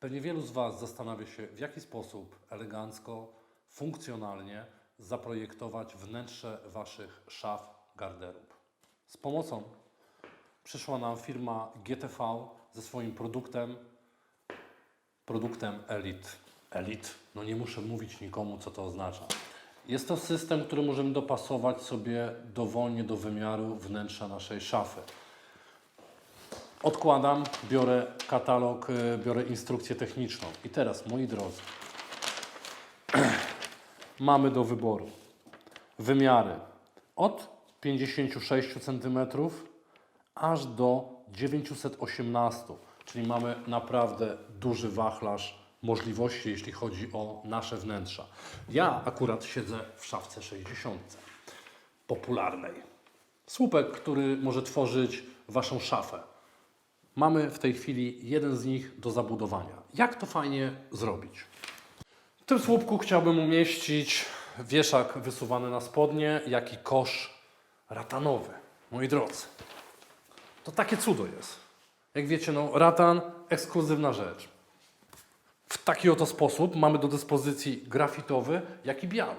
Pewnie wielu z Was zastanawia się, w jaki sposób elegancko, funkcjonalnie zaprojektować wnętrze Waszych szaf, garderób. Z pomocą przyszła nam firma GTV ze swoim produktem, produktem Elite. Elite, no nie muszę mówić nikomu, co to oznacza. Jest to system, który możemy dopasować sobie dowolnie do wymiaru wnętrza naszej szafy. Odkładam, biorę katalog, y, biorę instrukcję techniczną. I teraz, moi drodzy, mamy do wyboru wymiary od 56 cm aż do 918, czyli mamy naprawdę duży wachlarz możliwości, jeśli chodzi o nasze wnętrza. Ja akurat siedzę w szafce 60, popularnej. Słupek, który może tworzyć Waszą szafę. Mamy w tej chwili jeden z nich do zabudowania. Jak to fajnie zrobić? W tym słupku chciałbym umieścić wieszak wysuwany na spodnie, jak i kosz ratanowy. Moi drodzy, to takie cudo jest. Jak wiecie, no, ratan ekskluzywna rzecz. W taki oto sposób mamy do dyspozycji grafitowy, jak i biały.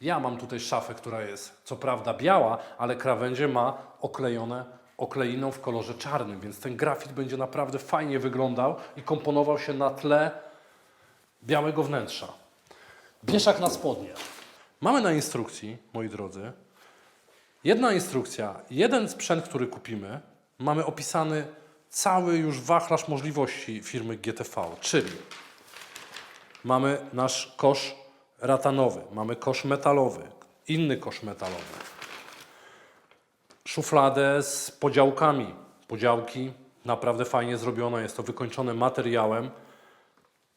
Ja mam tutaj szafę, która jest co prawda biała, ale krawędzie ma oklejone okleiną w kolorze czarnym, więc ten grafit będzie naprawdę fajnie wyglądał i komponował się na tle białego wnętrza. Wieszak na spodnie. Mamy na instrukcji, moi drodzy, jedna instrukcja, jeden sprzęt, który kupimy, mamy opisany cały już wachlarz możliwości firmy GTV, czyli mamy nasz kosz ratanowy, mamy kosz metalowy, inny kosz metalowy, szufladę z podziałkami. Podziałki naprawdę fajnie zrobione, jest to wykończone materiałem.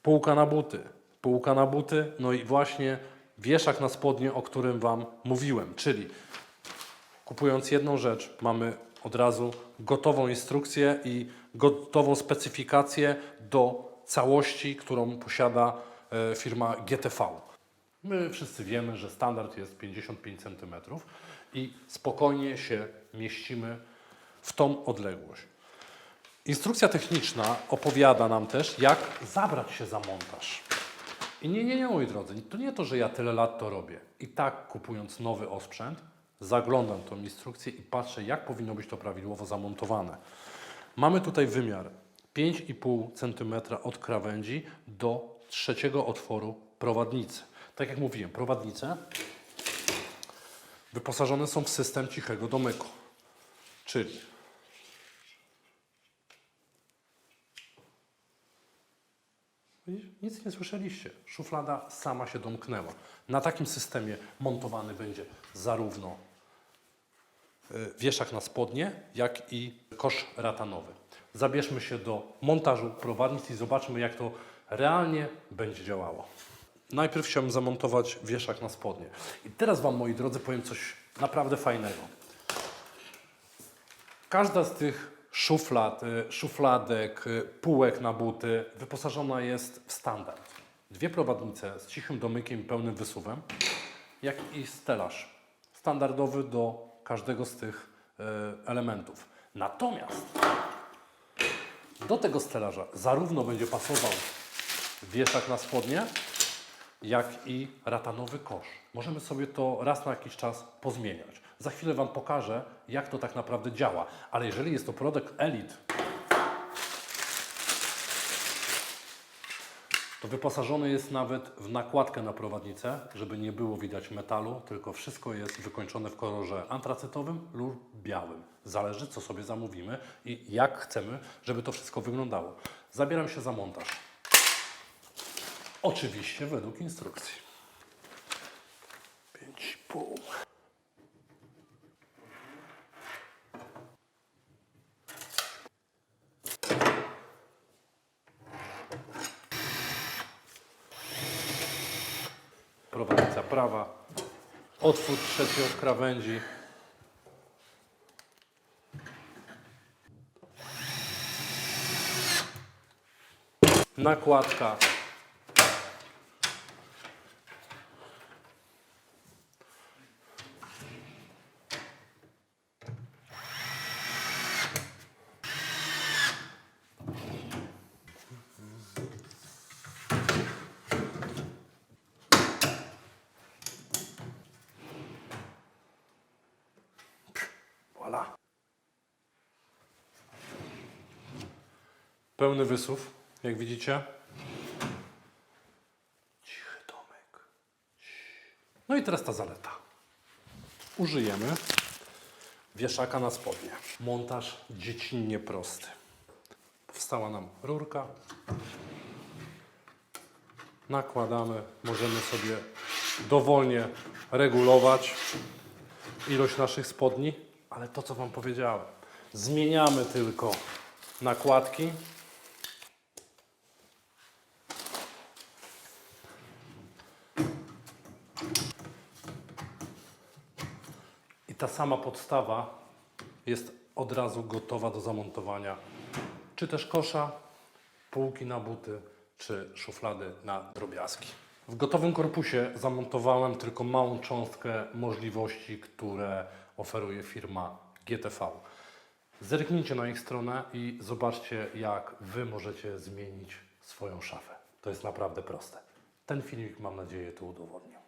Półka na buty, półka na buty, no i właśnie wieszak na spodnie, o którym Wam mówiłem, czyli kupując jedną rzecz, mamy od razu gotową instrukcję i gotową specyfikację do całości, którą posiada e, firma GTV. My wszyscy wiemy, że standard jest 55 cm i spokojnie się mieścimy w tą odległość. Instrukcja techniczna opowiada nam też, jak zabrać się za montaż. I nie, nie, nie, moi drodzy, to nie to, że ja tyle lat to robię. I tak kupując nowy osprzęt, zaglądam tą instrukcję i patrzę, jak powinno być to prawidłowo zamontowane. Mamy tutaj wymiar 5,5 cm od krawędzi do trzeciego otworu prowadnicy. Tak jak mówiłem, prowadnice wyposażone są w system cichego domyku. Czyli nic nie słyszeliście. Szuflada sama się domknęła. Na takim systemie montowany będzie zarówno y, wieszak na spodnie, jak i kosz ratanowy. Zabierzmy się do montażu prowadnic i zobaczmy, jak to realnie będzie działało. Najpierw chciałbym zamontować wieszak na spodnie. I teraz Wam, moi drodzy, powiem coś naprawdę fajnego. Każda z tych szuflad, y, szufladek, y, półek na buty wyposażona jest w standard. Dwie prowadnice z cichym domykiem i pełnym wysuwem, jak i stelaż standardowy do każdego z tych y, elementów. Natomiast do tego stelaża zarówno będzie pasował wieszak na spodnie, jak i ratanowy kosz. Możemy sobie to raz na jakiś czas pozmieniać. Za chwilę Wam pokażę, jak to tak naprawdę działa. Ale jeżeli jest to produkt Elite, to wyposażony jest nawet w nakładkę na prowadnicę, żeby nie było widać metalu, tylko wszystko jest wykończone w kolorze antracytowym lub białym. Zależy, co sobie zamówimy i jak chcemy, żeby to wszystko wyglądało. Zabieram się za montaż. Oczywiście według instrukcji. 5,5. Prowadnica prawa. Otwór trzeci od krawędzi. Nakładka. Pełny wysuw, jak widzicie. Cichy domek. No i teraz ta zaleta. Użyjemy wieszaka na spodnie. Montaż dziecinnie prosty. Powstała nam rurka. Nakładamy, możemy sobie dowolnie regulować ilość naszych spodni, ale to co Wam powiedziałem, zmieniamy tylko nakładki. I ta sama podstawa jest od razu gotowa do zamontowania, czy też kosza, półki na buty, czy szuflady na drobiazgi. W gotowym korpusie zamontowałem tylko małą cząstkę możliwości, które oferuje firma GTV. Zerknijcie na ich stronę i zobaczcie, jak Wy możecie zmienić swoją szafę. To jest naprawdę proste. Ten filmik, mam nadzieję, to udowodnił.